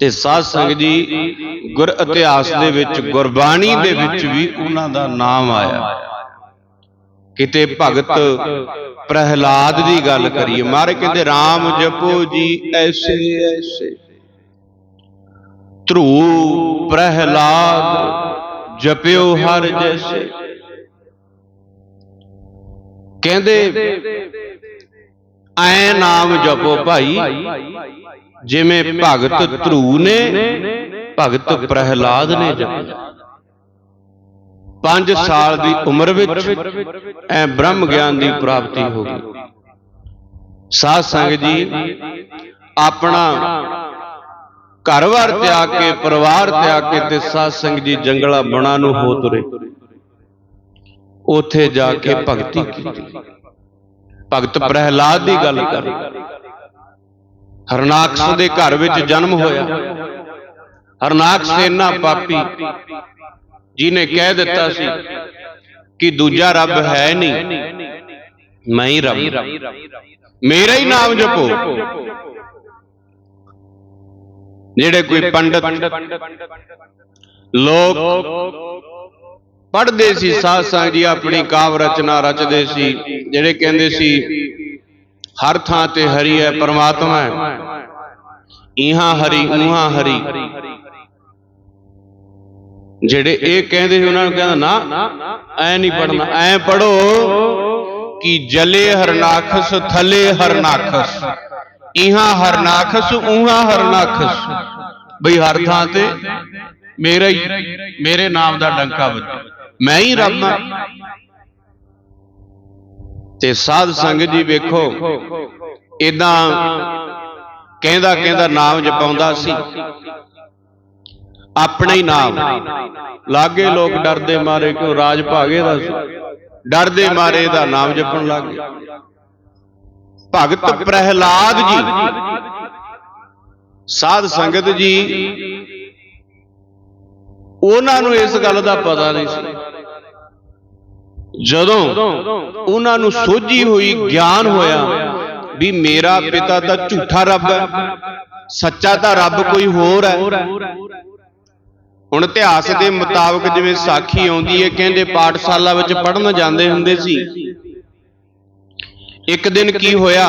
ਤੇ ਸਾਧ ਸੰਗਤ ਜੀ, ਗੁਰ ਇਤਿਹਾਸ ਦੇ ਵਿੱਚ, ਗੁਰਬਾਣੀ ਦੇ ਵਿੱਚ ਵੀ ਉਹਨਾਂ ਦਾ ਨਾਮ ਆਇਆ। ਕਿਤੇ ਭਗਤ ਪ੍ਰਹਿਲਾਦ ਦੀ ਗੱਲ ਕਰੀਏ, ਮਾਰੇ ਕਹਿੰਦੇ RAM ਜਪੋ ਜੀ, ਐਸੇ ਐਸੇ। ਧਰੂ ਪ੍ਰਹਿਲਾਦ, ਜਪਿਓ ਹਰ ਜੈਸੇ। ਕਹਿੰਦੇ, ਐ ਨਾਮ ਜਪੋ ਭਾਈ ਜਿਵੇਂ ਭਗਤ ਧਰੂ ਨੇ ਭਗਤ ਪ੍ਰਹਿਲਾਦ ਨੇ ਜਪਿਆ 5 ਸਾਲ ਦੀ ਉਮਰ ਵਿੱਚ ਐ ਬ੍ਰਹਮ ਗਿਆਨ ਦੀ ਪ੍ਰਾਪਤੀ ਹੋ ਗਈ। ਸਾਧ ਸੰਗਤ ਜੀ ਆਪਣਾ ਘਰ-ਬਾਰ ਤਿਆਗ ਕੇ ਪਰਿਵਾਰ ਤਿਆਗ ਕੇ ਤੇ ਸਾਧ ਸੰਗਤ ਜੀ ਜੰਗਲਾ ਬਣਾ ਨੂੰ ਹੋ ਤੁਰੇ। ਉਥੇ ਜਾ ਕੇ ਭਗਤੀ ਕੀਤੀ। ਭਗਤ ਪ੍ਰਹਿਲਾਦ ਦੀ ਗੱਲ ਕਰ। ਹਰਨਾਕਸ਼ ਦੇ ਘਰ ਵਿੱਚ ਜਨਮ ਹੋਇਆ। ਹਰਨਾਕਸ਼ ਇੰਨਾ ਪਾਪੀ। ਜਿਹਨੇ ਕਹਿ ਦਿੱਤਾ ਸੀ ਕਿ ਦੂਜਾ ਰੱਬ ਹੈ ਨਹੀਂ ਮੈਂ ਹੀ ਰੱਬ ਮੇਰਾ ਹੀ ਨਾਮ ਜਪੋ। ਜਿਹੜੇ ਕੋਈ ਪੰਡਤ ਲੋਕ ਪੜ੍ਹਦੇ ਸੀ ਸਾਧ ਸੰਗਤ ਜੀ ਆਪਣੀ ਕਾਵ ਰਚਨਾ ਰਚਦੇ ਸੀ ਜਿਹੜੇ ਕਹਿੰਦੇ ਸੀ ਹਰ ਥਾਂ ਤੇ ਹਰੀ ਹੈ, ਪਰਮਾਤਮਾ ਹੈ। ਇਹਾਂ ਹਰੀ ਉਹਾਂ ਹਰੀ। ਜਿਹੜੇ ਇਹ ਕਹਿੰਦੇ ਉਹਨਾਂ ਨੂੰ ਕਹਿੰਦਾ, ਨਾ, ਐ ਨਹੀਂ ਪੜਨਾ ਐ ਪੜੋ ਕਿ ਜਲੇ ਹਰਨਾਖਸ ਥਲੇ ਹਰਨਾਖਸ ਇਹਾਂ ਹਰਨਾਖਸ ਉਹਾਂ ਹਰਨਾਖਸ ਬਈ ਹਰ ਥਾਂ ਤੇ ਮੇਰਾ ਹੀ, ਮੇਰੇ ਨਾਮ ਦਾ ਡੰਕਾ ਵੱਜੇ। ਮੈਂ ਹੀ ਰੱਬ ਹਾਂ। ਤੇ ਸਾਧ ਸੰਗਤ ਜੀ ਵੇਖੋ ਇਦਾਂ ਕਹਿੰਦਾ ਕਹਿੰਦਾ ਨਾਮ ਜਪਾਉਂਦਾ ਸੀ। ਆਪਣਾ ਹੀ ਨਾਮ। ਲਾਗੇ ਲੋਕ ਡਰਦੇ ਮਾਰੇ ਕਿਉਂ ਰਾਜ ਭਾਗੇ ਦਾ ਡਰਦੇ ਮਾਰੇ ਦਾ ਨਾਮ ਜਪਣ ਲੱਗ ਗਏ। ਭਗਤ ਪ੍ਰਹਿਲਾਦ ਜੀ, ਸਾਧ ਸੰਗਤ ਜੀ, ਉਹਨਾਂ ਨੂੰ ਇਸ ਗੱਲ ਦਾ ਪਤਾ ਨਹੀਂ ਸੀ। ਜਦੋਂ ਉਹਨਾਂ ਨੂੰ ਸੋਝੀ ਹੋਈ ਗਿਆਨ ਹੋਇਆ ਵੀ ਮੇਰਾ ਪਿਤਾ ਤਾਂ ਝੂਠਾ ਰੱਬ ਹੈ, ਸੱਚਾ ਤਾਂ ਰੱਬ ਕੋਈ ਹੋਰ ਹੈ। ਹੁਣ ਇਤਿਹਾਸ ਦੇ ਮੁਤਾਬਕ ਜਿਵੇਂ ਸਾਖੀ ਆਉਂਦੀ ਹੈ, ਕਹਿੰਦੇ ਪਾਠਸ਼ਾਲਾ ਵਿੱਚ ਪੜਨ ਜਾਂਦੇ ਹੁੰਦੇ ਸੀ। ਇੱਕ ਦਿਨ ਕੀ ਹੋਇਆ?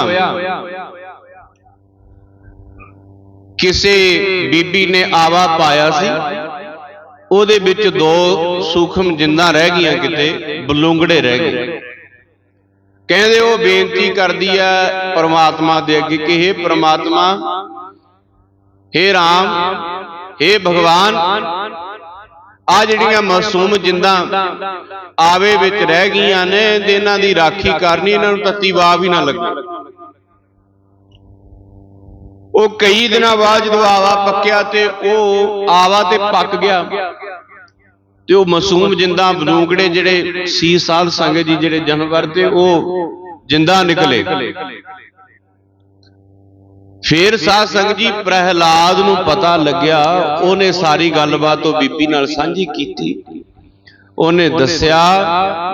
ਕਿਸੇ ਬੀਬੀ ਨੇ ਆਵਾ ਪਾਇਆ ਸੀ, ਉਹਦੇ ਵਿੱਚ ਦੋ ਸੂਖਮ ਜਿੰਦਾਂ ਰਹਿ ਗਈਆਂ ਕਿਤੇ ਬਲੂੰਗੜੇ ਰਹਿ ਗਏ ਕਹਿੰਦੇ ਉਹ ਬੇਨਤੀ ਕਰਦੀ ਹੈ ਪ੍ਰਮਾਤਮਾ ਦੇ ਅੱਗੇ ਕਿ हे ਪ੍ਰਮਾਤਮਾ हे ਰਾਮ हे ਭਗਵਾਨ ਆ ਜਿਹੜੀਆਂ ਮਾਸੂਮ ਜਿੰਦਾਂ ਆਵੇ ਵਿੱਚ ਰਹਿ ਗਈਆਂ ਨੇ ਤੇ ਇਹਨਾਂ ਦੀ ਰਾਖੀ ਕਰਨੀ ਇਹਨਾਂ ਨੂੰ ਤੱਤੀ ਵਾਹ ਵੀ ਨਾ ਲੱਗੇ ਉਹ ਕਈ ਦਿਨਾਂ ਬਾਅਦ ਜਦੋਂ ਆਵਾ ਪੱਕਿਆ ਤੇ ਉਹ ਆਵਾ ਤੇ ਪੱਕ ਗਿਆ ਤੇ ਉਹ ਮਾਸੂਮ ਜਿੰਦਾ ਬਲੂੰਗੜੇ ਜਿਹੜੇ ਸੀ ਸਾਧ ਸੰਗਤ ਜੀ ਜਿਹੜੇ ਜਾਨਵਰ ਤੇ ਉਹ ਜਿੰਦਾ ਨਿਕਲੇ। ਫੇਰ ਸਾਧ ਸੰਗਤ ਜੀ ਪ੍ਰਹਿਲਾਦ ਨੂੰ ਪਤਾ ਲੱਗਿਆ, ਉਹਨੇ ਸਾਰੀ ਗੱਲਬਾਤ ਉਹ ਬੀਬੀ ਨਾਲ ਸਾਂਝੀ ਕੀਤੀ। ਉਹਨੇ ਦੱਸਿਆ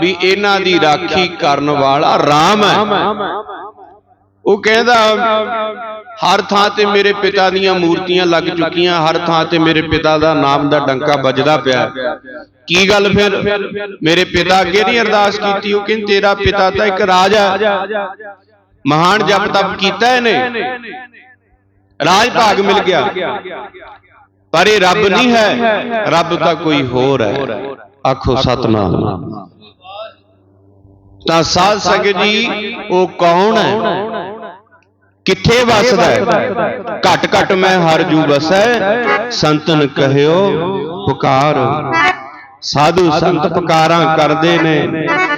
ਵੀ ਇਹਨਾਂ ਦੀ ਰਾਖੀ ਕਰਨ ਵਾਲਾ ਰਾਮ ਹੈ। ਉਹ ਕਹਿੰਦਾ ਹਰ ਥਾਂ ਤੇ ਮੇਰੇ ਪਿਤਾ ਦੀਆਂ ਮੂਰਤੀਆਂ ਲੱਗ ਚੁੱਕੀਆਂ, ਹਰ ਥਾਂ ਤੇ ਮੇਰੇ ਪਿਤਾ ਦਾ ਨਾਮ ਦਾ ਡੰਕਾ ਵੱਜਦਾ ਪਿਆ। ਕੀ ਗੱਲ ਫਿਰ? ਮੇਰੇ ਪਿਤਾ ਅੱਗੇ ਨਹੀਂ ਅਰਦਾਸ ਕੀਤੀ? ਉਹ ਕਹਿੰਦੇ, ਤੇਰਾ ਪਿਤਾ ਤਾਂ ਇੱਕ ਰਾਜ ਹੈ। ਮਹਾਨ ਜਪ ਤਪ ਕੀਤਾ ਇਹਨੇ। ਰਾਜ ਭਾਗ ਮਿਲ ਗਿਆ। ਪਰ ਇਹ ਰੱਬ ਨਹੀਂ ਹੈ। ਰੱਬ ਤਾਂ ਕੋਈ ਹੋਰ ਹੈ। ਆਖੋ ਸਤਨਾਮ। ਤਾਂ ਸਾਧ ਸੰਗਤ ਜੀ, ਉਹ ਕੌਣ ਹੈ? ਕਿੱਥੇ ਵਸਦਾ ਹੈ? ਘਟ ਘਟ ਮੈਂ ਹਰ ਜੂ ਵਸੈ ਸੰਤਨ ਕਹਿਓ ਪੁਕਾਰ। ਸਾਧੂ ਸੰਤ ਪੁਕਾਰਾਂ ਕਰਦੇ ਨੇ।